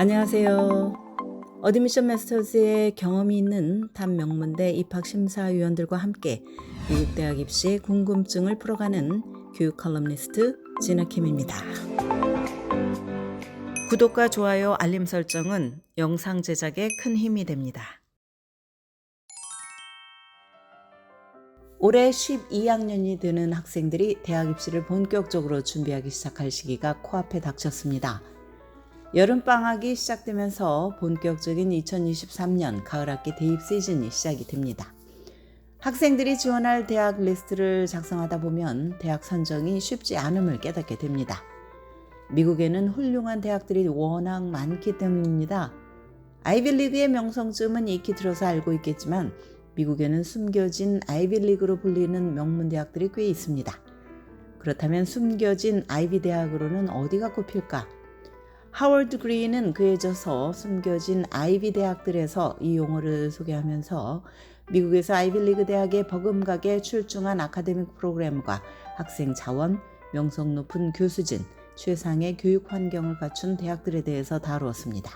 안녕하세요. 어드미션 마스터즈의 경험이 있는 탑 명문대 입학 심사위원들과 함께 미국 대학 입시 궁금증을 풀어가는 교육 컬럼니스트 진아킴입니다. 구독과 좋아요, 알림 설정은 영상 제작에 큰 힘이 됩니다. 올해 12학년이 되는 학생들이 대학 입시를 본격적으로 준비하기 시작할 시기가 코앞에 닥쳤습니다. 여름방학이 시작되면서 본격적인 2023년 가을학기 대입 시즌이 시작이 됩니다. 학생들이 지원할 대학 리스트를 작성하다 보면 대학 선정이 쉽지 않음을 깨닫게 됩니다. 미국에는 훌륭한 대학들이 워낙 많기 때문입니다. 아이빌리그의 명성쯤은 익히 들어서 알고 있겠지만 미국에는 숨겨진 아이빌리그로 불리는 명문 대학들이 꽤 있습니다. 그렇다면 숨겨진 아이비 대학으로는 어디가 꼽힐까? 하워드 그린은 그에 져서 숨겨진 아이비 대학들에서 이 용어를 소개하면서 미국에서 아이빌리그 대학에 버금가게 출중한 아카데믹 프로그램과 학생 자원, 명성 높은 교수진, 최상의 교육 환경을 갖춘 대학들에 대해서 다루었습니다.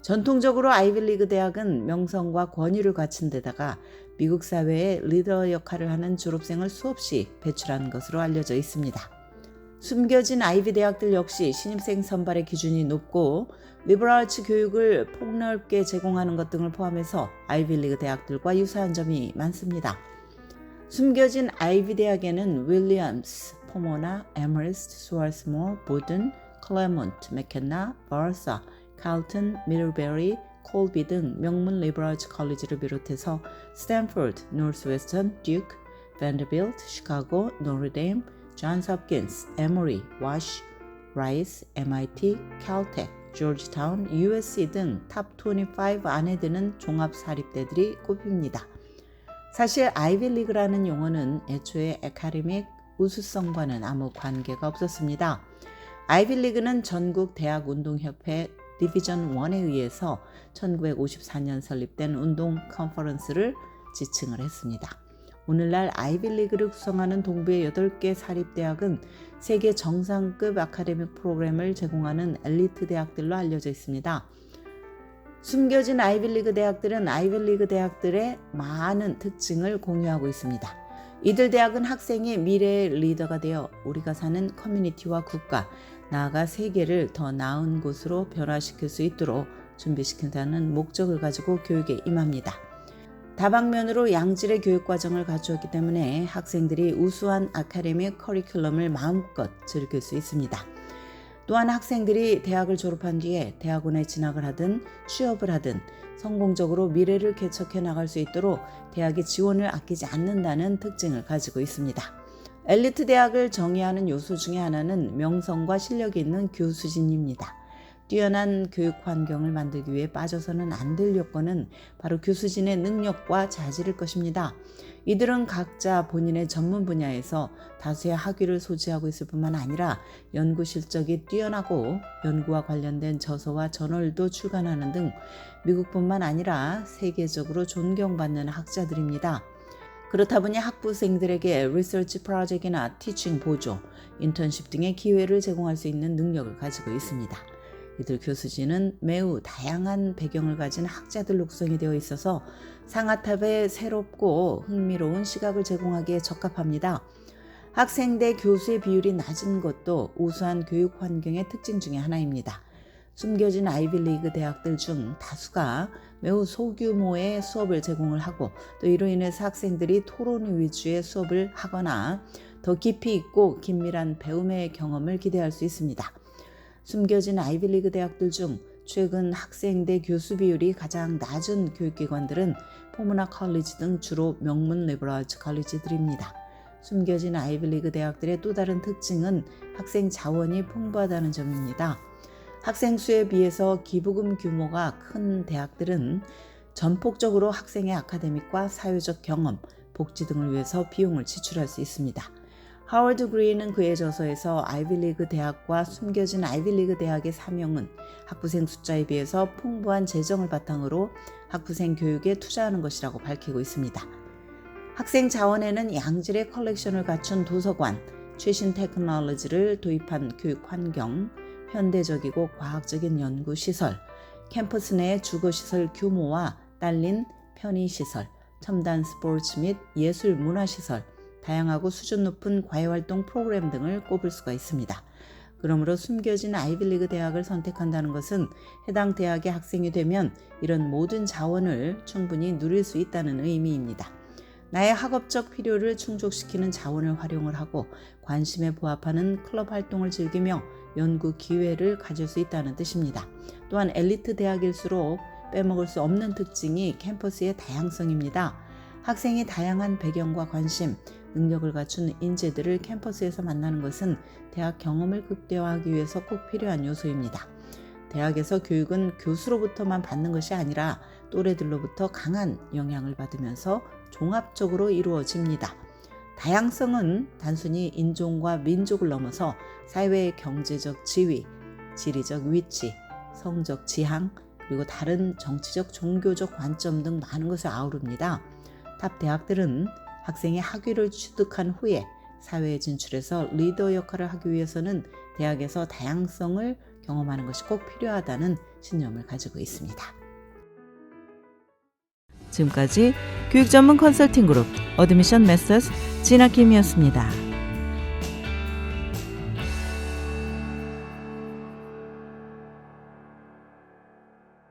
전통적으로 아이빌리그 대학은 명성과 권위를 갖춘 데다가 미국 사회의 리더 역할을 하는 졸업생을 수없이 배출한 것으로 알려져 있습니다. 숨겨진 아이비 대학들 역시 신입생 선발의 기준이 높고 리버럴츠 교육을 폭넓게 제공하는 것 등을 포함해서 아이빌리그 대학들과 유사한 점이 많습니다. 숨겨진 아이비 대학에는 윌리엄스, 포모나, 에머리스트, 스월스모, 보든, 클레몬트, 맥켄나, 버사, 칼튼, 미들베리, 콜비 등 명문 리버럴츠 컬리지를 비롯해서 스탠포드, 노스웨스턴, 듀크, 밴더빌트, 시카고, 노르데임, 존스 홉킨스, 에머리, 와시, 라이스, MIT, 캘텍, 조지타운, USC 등 탑 25 안에 드는 종합 사립대들이 꼽힙니다. 사실 아이빌리그라는 용어는 애초에 에카데믹 우수성과는 아무 관계가 없었습니다. 아이빌리그는 전국 대학 운동협회 디비전 1에 의해서 1954년 설립된 운동 컨퍼런스를 지칭을 했습니다. 오늘날 아이빌리그를 구성하는 동부의 8개 사립대학은 세계 정상급 아카데믹 프로그램을 제공하는 엘리트 대학들로 알려져 있습니다. 숨겨진 아이빌리그 대학들은 아이빌리그 대학들의 많은 특징을 공유하고 있습니다. 이들 대학은 학생의 미래의 리더가 되어 우리가 사는 커뮤니티와 국가, 나아가 세계를 더 나은 곳으로 변화시킬 수 있도록 준비시킨다는 목적을 가지고 교육에 임합니다. 다방면으로 양질의 교육 과정을 갖추었기 때문에 학생들이 우수한 아카데믹 커리큘럼을 마음껏 즐길 수 있습니다. 또한 학생들이 대학을 졸업한 뒤에 대학원에 진학을 하든 취업을 하든 성공적으로 미래를 개척해 나갈 수 있도록 대학의 지원을 아끼지 않는다는 특징을 가지고 있습니다. 엘리트 대학을 정의하는 요소 중에 하나는 명성과 실력이 있는 교수진입니다. 뛰어난 교육 환경을 만들기 위해 빠져서는 안 될 요건은 바로 교수진의 능력과 자질일 것입니다. 이들은 각자 본인의 전문 분야에서 다수의 학위를 소지하고 있을 뿐만 아니라 연구 실적이 뛰어나고 연구와 관련된 저서와 저널도 출간하는 등 미국뿐만 아니라 세계적으로 존경받는 학자들입니다. 그렇다 보니 학부생들에게 리서치 프로젝트나 티칭 보조, 인턴십 등의 기회를 제공할 수 있는 능력을 가지고 있습니다. 이들 교수진은 매우 다양한 배경을 가진 학자들로 구성이 되어 있어서 상아탑에 새롭고 흥미로운 시각을 제공하기에 적합합니다. 학생 대 교수의 비율이 낮은 것도 우수한 교육 환경의 특징 중의 하나입니다. 숨겨진 아이빌리그 대학들 중 다수가 매우 소규모의 수업을 제공을 하고 또 이로 인해서 학생들이 토론 위주의 수업을 하거나 더 깊이 있고 긴밀한 배움의 경험을 기대할 수 있습니다. 숨겨진 아이빌리그 대학들 중 최근 학생대 교수 비율이 가장 낮은 교육기관들은 포무나 컬리지 등 주로 명문 리버럴즈 컬리지들입니다. 숨겨진 아이빌리그 대학들의 또 다른 특징은 학생 자원이 풍부하다는 점입니다. 학생 수에 비해서 기부금 규모가 큰 대학들은 전폭적으로 학생의 아카데믹과 사회적 경험, 복지 등을 위해서 비용을 지출할 수 있습니다. 하워드 그린은 그의 저서에서 아이빌리그 대학과 숨겨진 아이빌리그 대학의 사명은 학부생 숫자에 비해서 풍부한 재정을 바탕으로 학부생 교육에 투자하는 것이라고 밝히고 있습니다. 학생 자원에는 양질의 컬렉션을 갖춘 도서관, 최신 테크놀로지를 도입한 교육 환경, 현대적이고 과학적인 연구 시설, 캠퍼스 내 주거 시설 규모와 딸린 편의 시설, 첨단 스포츠 및 예술 문화 시설, 다양하고 수준 높은 과외활동 프로그램 등을 꼽을 수가 있습니다. 그러므로 숨겨진 아이빌리그 대학을 선택한다는 것은 해당 대학의 학생이 되면 이런 모든 자원을 충분히 누릴 수 있다는 의미입니다. 나의 학업적 필요를 충족시키는 자원을 활용을 하고 관심에 부합하는 클럽 활동을 즐기며 연구 기회를 가질 수 있다는 뜻입니다. 또한 엘리트 대학일수록 빼먹을 수 없는 특징이 캠퍼스의 다양성입니다. 학생이 다양한 배경과 관심, 능력을 갖춘 인재들을 캠퍼스에서 만나는 것은 대학 경험을 극대화하기 위해서 꼭 필요한 요소입니다. 대학에서 교육은 교수로부터만 받는 것이 아니라 또래들로부터 강한 영향을 받으면서 종합적으로 이루어집니다. 다양성은 단순히 인종과 민족을 넘어서 사회의 경제적 지위, 지리적 위치, 성적 지향, 그리고 다른 정치적, 종교적 관점 등 많은 것을 아우릅니다. 탑 대학들은 학생의 학위를 취득한 후에 사회에 진출해서 리더 역할을 하기 위해서는 대학에서 다양성을 경험하는 것이 꼭 필요하다는 신념을 가지고 있습니다. 지금까지 교육 전문 컨설팅 그룹 어드미션 메서스 진아킴이었습니다.